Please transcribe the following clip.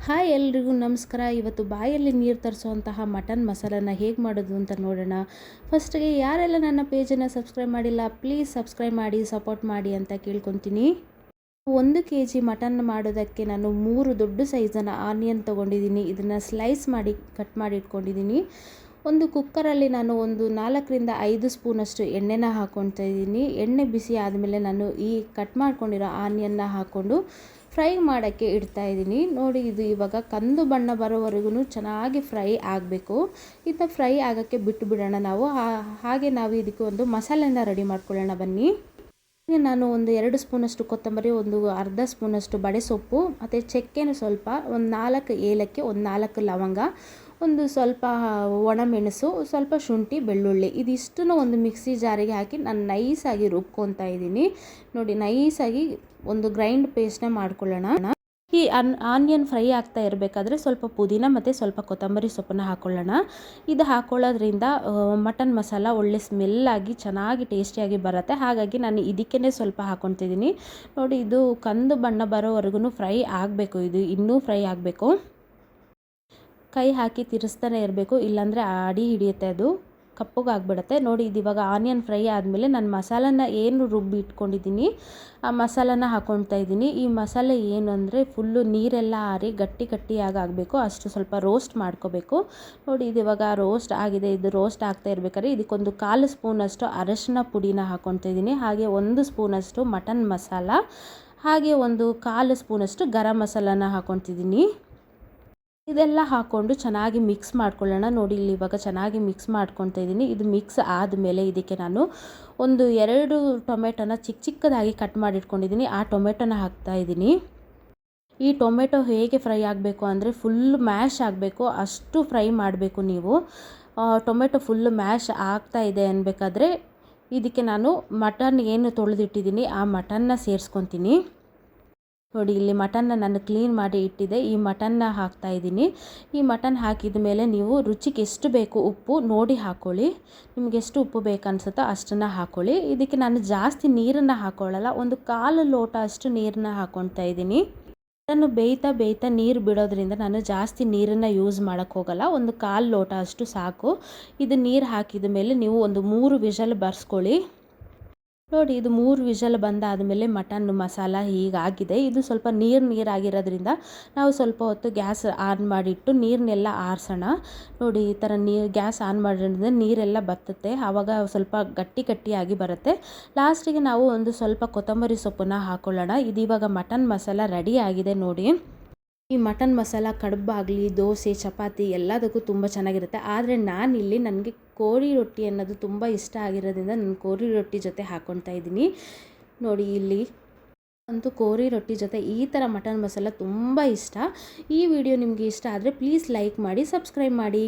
Hi ಎಲ್ರಿಗೂ ನಮಸ್ಕಾರ. ಇವತ್ತು ಬಾಯಲ್ಲಿ ನೀರು ತರಿಸುವಂತಹ ಮಟನ್ ಮಸಾಲನ ಹೇಗೆ ಮಾಡೋದು ಅಂತ ನೋಡೋಣ. ಫಸ್ಟಿಗೆ ಯಾರೆಲ್ಲ ನನ್ನ ಪೇಜನ್ನು ಸಬ್ಸ್ಕ್ರೈಬ್ ಮಾಡಿಲ್ಲ, ಪ್ಲೀಸ್ ಸಬ್ಸ್ಕ್ರೈಬ್ ಮಾಡಿ, ಸಪೋರ್ಟ್ ಮಾಡಿ ಅಂತ ಕೇಳ್ಕೊತೀನಿ. ಒಂದು ಕೆ ಜಿ ಮಟನ್ ಮಾಡೋದಕ್ಕೆ ನಾನು ಮೂರು ದೊಡ್ಡ ಸೈಜನ್ನು ಆನಿಯನ್ ತೊಗೊಂಡಿದ್ದೀನಿ. ಇದನ್ನು ಸ್ಲೈಸ್ ಮಾಡಿ, ಕಟ್ ಮಾಡಿ ಇಟ್ಕೊಂಡಿದ್ದೀನಿ. ಒಂದು ಕುಕ್ಕರಲ್ಲಿ ನಾನು ಒಂದು ನಾಲ್ಕರಿಂದ ಐದು ಸ್ಪೂನಷ್ಟು ಎಣ್ಣೆನ ಹಾಕ್ಕೊಳ್ತಾ ಇದ್ದೀನಿ. ಎಣ್ಣೆ ಬಿಸಿ ಆದಮೇಲೆ ನಾನು ಈ ಕಟ್ ಮಾಡ್ಕೊಂಡಿರೋ ಆನಿಯನ್ನ ಹಾಕ್ಕೊಂಡು ಫ್ರೈ ಮಾಡೋಕ್ಕೆ ಇಡ್ತಾ ಇದ್ದೀನಿ. ನೋಡಿ, ಇದು ಇವಾಗ ಕಂದು ಬಣ್ಣ ಬರೋವರೆಗೂ ಚೆನ್ನಾಗಿ ಫ್ರೈ ಆಗಬೇಕು. ಇದನ್ನ ಫ್ರೈ ಆಗೋಕ್ಕೆ ಬಿಟ್ಟು ಬಿಡೋಣ ನಾವು. ಹಾಗೆ ನಾವು ಇದಕ್ಕೆ ಒಂದು ಮಸಾಲೆನ ರೆಡಿ ಮಾಡ್ಕೊಳ್ಳೋಣ ಬನ್ನಿ. ನಾನು ಒಂದು ಎರಡು ಸ್ಪೂನಷ್ಟು ಕೊತ್ತಂಬರಿ, ಒಂದು ಅರ್ಧ ಸ್ಪೂನಷ್ಟು ಬಡೆ ಸೊಪ್ಪು ಮತ್ತು ಚಕ್ಕೆನೂ ಸ್ವಲ್ಪ, ಒಂದು ನಾಲ್ಕು ಏಲಕ್ಕಿ, ಒಂದು ನಾಲ್ಕು ಲವಂಗ ಒಂದು ಸ್ವಲ್ಪ ಒಣಮೆಣಸು ಸ್ವಲ್ಪ ಶುಂಠಿ, ಬೆಳ್ಳುಳ್ಳಿ ಇದಿಷ್ಟನ್ನು ಒಂದು ಮಿಕ್ಸಿ ಜಾರಿಗೆ ಹಾಕಿ ನಾನು ನೈಸಾಗಿ ರುಬ್ಕೊತಾ ಇದ್ದೀನಿ. ನೋಡಿ, ನೈಸಾಗಿ ಒಂದು ಗ್ರೈಂಡ್ ಪೇಸ್ಟ್ನ ಮಾಡ್ಕೊಳ್ಳೋಣ. ಈ ಅನ್, ಆನಿಯನ್ ಫ್ರೈ ಆಗ್ತಾ ಇರಬೇಕಾದ್ರೆ ಸ್ವಲ್ಪ ಪುದೀನ ಮತ್ತು ಸ್ವಲ್ಪ ಕೊತ್ತಂಬರಿ ಸೊಪ್ಪನ್ನ ಹಾಕ್ಕೊಳ್ಳೋಣ ಇದು ಹಾಕ್ಕೊಳ್ಳೋದ್ರಿಂದ ಮಟನ್ ಮಸಾಲ ಒಳ್ಳೆ ಸ್ಮೆಲ್ಲಾಗಿ ಚೆನ್ನಾಗಿ ಟೇಸ್ಟಿಯಾಗಿ ಬರುತ್ತೆ. ಹಾಗಾಗಿ ನಾನು ಇದಕ್ಕೇ ಸ್ವಲ್ಪ ಹಾಕ್ಕೊತಿದ್ದೀನಿ ನೋಡಿ, ಇದು ಕಂದು ಬಣ್ಣ ಬರೋವರೆಗೂ ಫ್ರೈ ಆಗಬೇಕು. ಇದು ಇನ್ನೂ ಫ್ರೈ ಆಗಬೇಕು. ಕೈ ಹಾಕಿ ತಿರ್ಸ್ತಾನೆ ಇರಬೇಕು, ಇಲ್ಲಾಂದರೆ ಅಡಿ ಹಿಡಿಯುತ್ತೆ ಅದು ಕಪ್ಪಗಾಗ್ಬಿಡುತ್ತೆ ನೋಡಿ, ಇದು ಇವಾಗ ಆನಿಯನ್ ಫ್ರೈ ಆದಮೇಲೆ ನಾನು ಮಸಾಲನ ಏನು ರುಬ್ಬಿ ಇಟ್ಕೊಂಡಿದ್ದೀನಿ, ಆ ಮಸಾಲನ ಹಾಕ್ಕೊಳ್ತಾ ಇದ್ದೀನಿ. ಈ ಮಸಾಲೆ ಏನು ಅಂದರೆ ಫುಲ್ಲು ನೀರೆಲ್ಲ ಆರಿ ಗಟ್ಟಿ ಗಟ್ಟಿಯಾಗಿ ಆಗಬೇಕು, ಅಷ್ಟು ಸ್ವಲ್ಪ ರೋಸ್ಟ್ ಮಾಡ್ಕೋಬೇಕು. ನೋಡಿ, ಇದು ಇವಾಗ ರೋಸ್ಟ್ ಆಗಿದೆ, ಇದು ರೋಸ್ಟ್ ಆಗ್ತಾ ಇರಬೇಕಾದ್ರೆ ಇದಕ್ಕೊಂದು ಕಾಲು ಸ್ಪೂನಷ್ಟು ಅರಶಿನ ಪುಡಿನ ಹಾಕ್ಕೊಳ್ತಾ ಇದ್ದೀನಿ. ಹಾಗೆ ಒಂದು ಸ್ಪೂನಷ್ಟು ಮಟನ್ ಮಸಾಲ, ಹಾಗೆ ಒಂದು ಕಾಲು ಸ್ಪೂನಷ್ಟು ಗರಂ ಮಸಾಲಾನ ಹಾಕ್ಕೊತಿದ್ದೀನಿ ಇದೆಲ್ಲ ಹಾಕ್ಕೊಂಡು ಚೆನ್ನಾಗಿ ಮಿಕ್ಸ್ ಮಾಡ್ಕೊಳ್ಳೋಣ. ನೋಡಿ ಇಲ್ಲಿ ಇವಾಗ ಚೆನ್ನಾಗಿ ಮಿಕ್ಸ್ ಮಾಡ್ಕೊತಾ ಇದ್ದೀನಿ. ಇದು ಮಿಕ್ಸ್ ಆದಮೇಲೆ ಇದಕ್ಕೆ ನಾನು ಒಂದು ಎರಡು ಟೊಮೆಟೊನ ಚಿಕ್ಕ ಚಿಕ್ಕದಾಗಿ ಕಟ್ ಮಾಡಿಟ್ಕೊಂಡಿದ್ದೀನಿ. ಆ ಟೊಮೆಟೊನ ಹಾಕ್ತಾ ಇದ್ದೀನಿ. ಈ ಟೊಮೆಟೊ ಹೇಗೆ ಫ್ರೈ ಆಗಬೇಕು ಅಂದರೆ ಫುಲ್ ಮ್ಯಾಶ್ ಆಗಬೇಕು. ಅಷ್ಟು ಫ್ರೈ ಮಾಡಬೇಕು ನೀವು. ಟೊಮೆಟೊ ಫುಲ್ ಮ್ಯಾಶ್ ಆಗ್ತಾ ಇದೆ ಅನ್ಬೇಕಾದ್ರೆ ಇದಕ್ಕೆ ನಾನು ಮಟನ್ ಏನು ತೊಳೆದಿಟ್ಟಿದ್ದೀನಿ ಆ ಮಟನ್ನ ಸೇರಿಸ್ಕೊತೀನಿ. ನೋಡಿ, ಇಲ್ಲಿ ಮಟನ್ನ ನಾನು ಕ್ಲೀನ್ ಮಾಡಿ ಇಟ್ಟಿದ್ದೆ. ಈ ಮಟನ್ನ ಹಾಕ್ತಾ ಇದ್ದೀನಿ. ಈ ಮಟನ್ ಹಾಕಿದ ಮೇಲೆ ನೀವು ರುಚಿಗೆ ಎಷ್ಟು ಬೇಕು ಉಪ್ಪು ನೋಡಿ ಹಾಕ್ಕೊಳ್ಳಿ ನಿಮ್ಗೆ ಎಷ್ಟು ಉಪ್ಪು ಬೇಕು ಅನ್ಸುತ್ತೋ ಅಷ್ಟನ್ನು ಹಾಕ್ಕೊಳ್ಳಿ ಇದಕ್ಕೆ ನಾನು ಜಾಸ್ತಿ ನೀರನ್ನು ಹಾಕ್ಕೊಳ್ಳಲ್ಲ ಒಂದು ಕಾಲು ಲೋಟ ಅಷ್ಟು ನೀರನ್ನ ಹಾಕ್ಕೊಳ್ತಾ ಇದ್ದೀನಿ. ಮಟನ್ನು ಬೇಯ್ತಾ ಬೇಯ್ತಾ ನೀರು ಬಿಡೋದ್ರಿಂದ ನಾನು ಜಾಸ್ತಿ ನೀರನ್ನು ಯೂಸ್ ಮಾಡೋಕ್ಕೆ ಹೋಗಲ್ಲ. ಒಂದು ಕಾಲು ಲೋಟ ಅಷ್ಟು ಸಾಕು. ಇದು ನೀರು ಹಾಕಿದ ಮೇಲೆ ನೀವು ಒಂದು ಮೂರು ವಿಷಲ್ ಬರ್ಸ್ಕೊಳ್ಳಿ. ನೋಡಿ, ಇದು ಮೂರು ವಿಷಲ್ ಬಂದಾದಮೇಲೆ ಮಟನ್ ಮಸಾಲ ಹೀಗಾಗಿದೆ. ಇದು ಸ್ವಲ್ಪ ನೀರು ನೀರಾಗಿರೋದ್ರಿಂದ ನಾವು ಸ್ವಲ್ಪ ಹೊತ್ತು ಗ್ಯಾಸ್ ಆನ್ ಮಾಡಿಟ್ಟು ನೀರನ್ನೆಲ್ಲ ಆರಿಸೋಣ. ನೋಡಿ, ಈ ಥರ ನೀರು ಗ್ಯಾಸ್ ಆನ್ ಮಾಡಿದ್ರೆ ನೀರೆಲ್ಲ ಬತ್ತುತ್ತೆ. ಆವಾಗ ಸ್ವಲ್ಪ ಗಟ್ಟಿ ಗಟ್ಟಿಯಾಗಿ ಬರುತ್ತೆ. ಲಾಸ್ಟಿಗೆ ನಾವು ಒಂದು ಸ್ವಲ್ಪ ಕೊತ್ತಂಬರಿ ಸೊಪ್ಪನ್ನ ಹಾಕ್ಕೊಳ್ಳೋಣ ಇದು ಇವಾಗ ಮಟನ್ ಮಸಾಲ ರೆಡಿ ಆಗಿದೆ ನೋಡಿ. ಈ ಮಟನ್ ಮಸಾಲ, ಕಡುಬಾಗಲಿ, ದೋಸೆ, ಚಪಾತಿ ಎಲ್ಲದಕ್ಕೂ ತುಂಬ ಚೆನ್ನಾಗಿರುತ್ತೆ. ಆದರೆ ನಾನಿಲ್ಲಿ ನನಗೆ ಕೋರಿ ರೊಟ್ಟಿ ಅನ್ನೋದು ತುಂಬ ಇಷ್ಟ ಆಗಿರೋದ್ರಿಂದ ನಾನು ಕೋರಿ ರೊಟ್ಟಿ ಜೊತೆ ಹಾಕ್ಕೊಳ್ತಾ ಇದ್ದೀನಿ. ನೋಡಿ ಇಲ್ಲಿ ಅಂತೂ ಕೋರಿ ರೊಟ್ಟಿ ಜೊತೆ ಈ ಥರ ಮಟನ್ ಮಸಾಲ ತುಂಬ ಇಷ್ಟ. ಈ ವಿಡಿಯೋ ನಿಮಗೆ ಇಷ್ಟ ಆದರೆ ಪ್ಲೀಸ್ ಲೈಕ್ ಮಾಡಿ, ಸಬ್ಸ್ಕ್ರೈಬ್ ಮಾಡಿ.